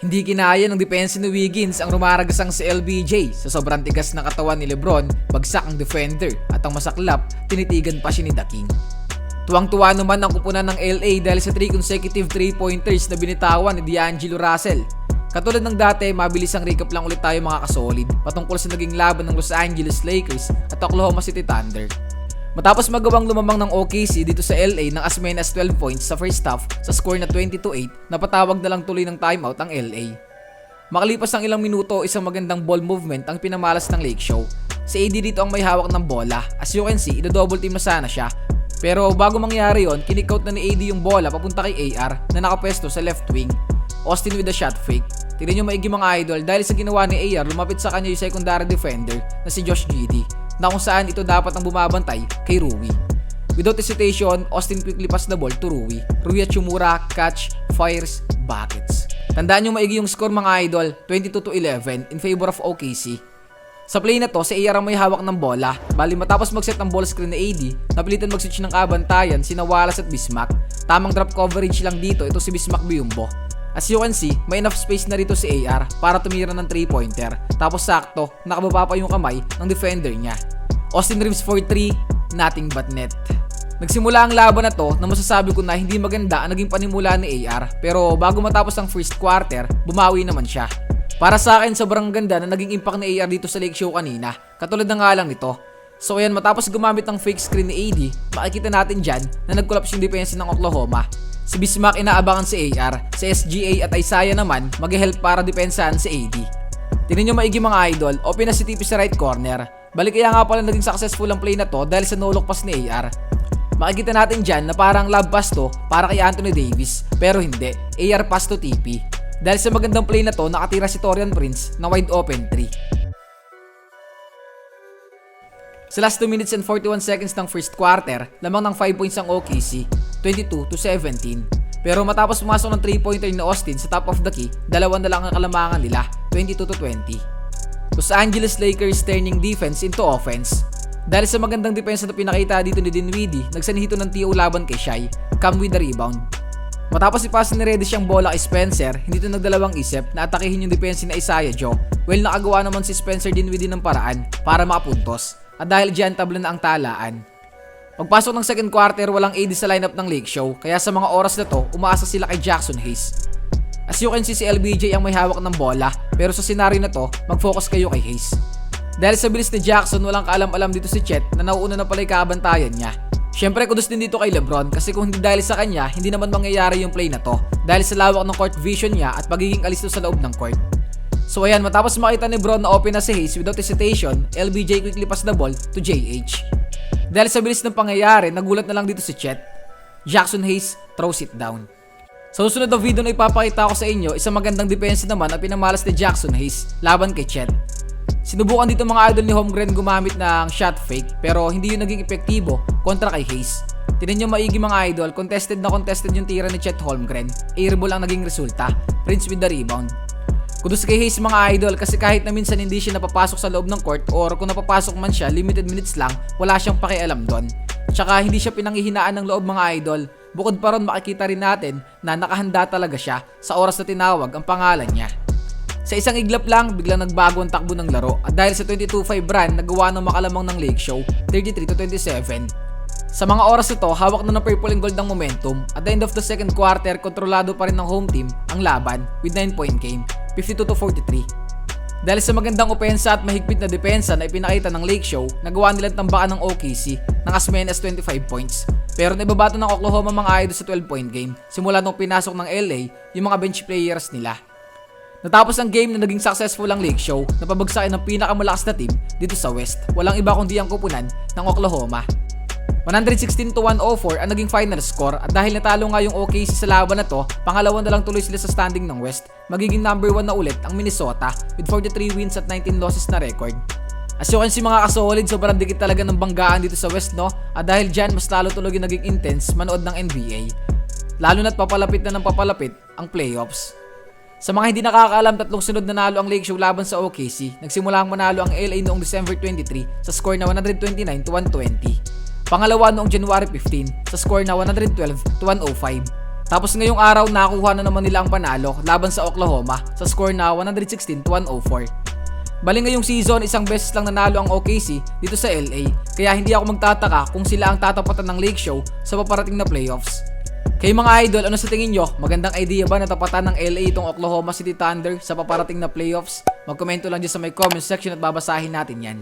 Hindi kinaya ng depensa ni Wiggins ang rumaragasang si LBJ sa sobrang tigas ng katawan ni Lebron, bagsak ang defender at ang masaklap, tinitigan pa siya ni The King. Tuwang-tuwa naman ang kupunan ng LA dahil sa 3 consecutive 3-pointers na binitawan ni D'Angelo Russell. Katulad ng dati, mabilis ang recap lang ulit tayo mga kasolid patungkol sa naging laban ng Los Angeles Lakers at Oklahoma City Thunder. Matapos magawang lumamang ng OKC dito sa LA ng as many as 12 points sa first half sa score na 20-8, napatawag na lang tuloy ng timeout ang LA. Makalipas ang ilang minuto, isang magandang ball movement ang pinamalas ng Lake Show. Si AD dito ang may hawak ng bola. As you can see, ido-double team na sana siya. Pero bago mangyari yon, kinikout na ni AD yung bola papunta kay AR na nakapwesto sa left wing. Austin with a shot fake. Tignan nyo maigi mga idol dahil sa ginawa ni AR, lumapit sa kanya yung secondary defender na si Josh Giddey na kung saan ito dapat ang bumabantay kay Rui. Without hesitation, Austin quickly pass the ball to Rui. Rui at Chumura, catch, fires, buckets. Tandaan nyo maigi yung score mga idol, 22 to 11 in favor of OKC. Sa play na to, si AR ang may hawak ng bola. Bali matapos mag-set ng ball screen ni AD, napilitan mag-switch ng kabantayan sina Wallace at Bismack. Tamang drop coverage lang dito, ito si Bismack Biumbo. As you can see, may enough space na rito si AR para tumira ng 3-pointer. Tapos sakto, nakababa pa yung kamay ng defender niya. Austin Reeves for 3, nothing but net. Nagsimula ang laban na to na masasabi ko na hindi maganda ang naging panimula ni AR pero bago matapos ang first quarter, bumawi naman siya. Para sa akin, sobrang ganda na naging impact ni AR dito sa Lake Show kanina, katulad na nga lang nito. So ayan, matapos gumamit ng fake screen ni AD, makikita natin dyan na nag-collapse yung depensa ng Oklahoma. Si Bismack inaabangan si AR, si SGA at Isaiah naman mag-help para depensahan si AD. Tingnan nyo maigi mga idol, open na si TP sa right corner. Balik kaya nga pala naging successful ang play na to dahil sa no-look pass ni AR. Makikita natin dyan na parang love pass to para kay Anthony Davis, pero hindi, AR pass to TP. Dahil sa magandang play na to, nakatira si Torian Prince na wide open 3. Sa last 2 minutes and 41 seconds ng first quarter, lamang ng 5 points ang OKC, 22 to 17. Pero matapos pumasok ng 3-pointer ni Austin sa top of the key, dalawa na lang ang kalamangan nila, 22 to 20. Los Angeles Lakers turning defense into offense. Dahil sa magandang depensa na pinakita dito ni Dinwiddie, nagsanihito ng TO laban kay Shai, come with the rebound. Matapos ipasa ni Reddish ang bola kay Spencer, hindi ito nagdalawang isip na atakihin yung depensa ni Isaiah Joe. Well, nakagawa naman si Spencer Dinwiddie ng paraan para makapuntos. At dahil dyan, tabla na ang talaan. Pagpasok ng second quarter, walang AD sa lineup ng Lake Show, kaya sa mga oras na to, umaasa sila kay Jackson Hayes. As you can see, si LBJ ang may hawak ng bola, pero sa senaryo na to, mag-focus kayo kay Hayes. Dahil sa bilis ni Jackson, walang kaalam-alam dito si Chet na nauuna na pala yung kabantayan niya. Siyempre, kudos din dito kay Lebron kasi kung hindi dahil sa kanya, hindi naman mangyayari yung play na to dahil sa lawak ng court vision niya at pagiging alisto sa loob ng court. So ayan, matapos makita ni Bron na open na si Hayes without hesitation, LBJ quickly pass the ball to JH. Dahil sa bilis ng pangyayari, nagulat na lang dito si Chet. Jackson Hayes throws it down. Sa susunod na video na ipapakita ko sa inyo, isang magandang depensa naman ang pinamalas ni Jackson Hayes laban kay Chet. Sinubukan dito mga idol ni Holmgren gumamit ng shot fake pero hindi yun naging epektibo kontra kay Hayes. Tinan nyo maigi mga idol, contested na contested yung tira ni Chet Holmgren. Airball ang naging resulta. Prince with the rebound. Kudos kay Hayes mga idol kasi kahit na minsan hindi siya napapasok sa loob ng court or kung napapasok man siya, limited minutes lang, wala siyang pakialam doon. Tsaka hindi siya pinanghihinaan ng loob mga idol. Bukod pa ron makikita rin natin na nakahanda talaga siya sa oras na tinawag ang pangalan niya. Sa isang iglap lang, biglang nagbago ang takbo ng laro at dahil sa 22-5 run, nagawa ng makalamang ng Lake Show, 33 to 27. Sa mga oras na to, hawak na ng purple and gold ang momentum. At the end of the second quarter, kontrolado pa rin ng home team ang laban with 9 point game, 52 to 43. Dahil sa magandang opensa at mahigpit na depensa na ipinakita ng Lake Show, nagawa nilang tambakan ng OKC ng as many as 25 points. Pero naibabato ng Oklahoma mga idol sa 12 point game simula nung pinasok ng LA yung mga bench players nila. Natapos ang game na naging successful ang Lake Show na pabagsakin ng pinakamalakas na team dito sa West. Walang iba kundi ang kupunan ng Oklahoma. 116 to 104 ang naging final score at dahil natalo nga yung OKC sa laban na to, pangalawa na lang tuloy sila sa standing ng West. Magiging number 1 na ulit ang Minnesota with 43 wins at 19 losses na record. As you can see mga kasolid, sobrang dikit talaga ng banggaan dito sa West no? At dahil dyan, mas lalo tuloy yung naging intense manood ng NBA. Lalo na't papalapit na ng papalapit ang playoffs. Sa mga hindi nakakaalam, tatlong sunod na nalo ang Lake Show laban sa OKC. Nagsimula ang manalo ang LA noong December 23 sa score na 129 to 120. Pangalawa noong January 15 sa score na 112 to 105. Tapos ngayong araw nakuha na naman nila ang panalo laban sa Oklahoma sa score na 116 to 104. Bali ngayong season, isang beses lang nanalo ang OKC dito sa LA. Kaya hindi ako magtataka kung sila ang tatapatan ng Lake Show sa paparating na playoffs. Kayo mga idol, ano sa tingin nyo? Magandang idea ba na tapatan ng LA itong Oklahoma City Thunder sa paparating na playoffs? Magkomento lang dyan sa may comment section at babasahin natin yan.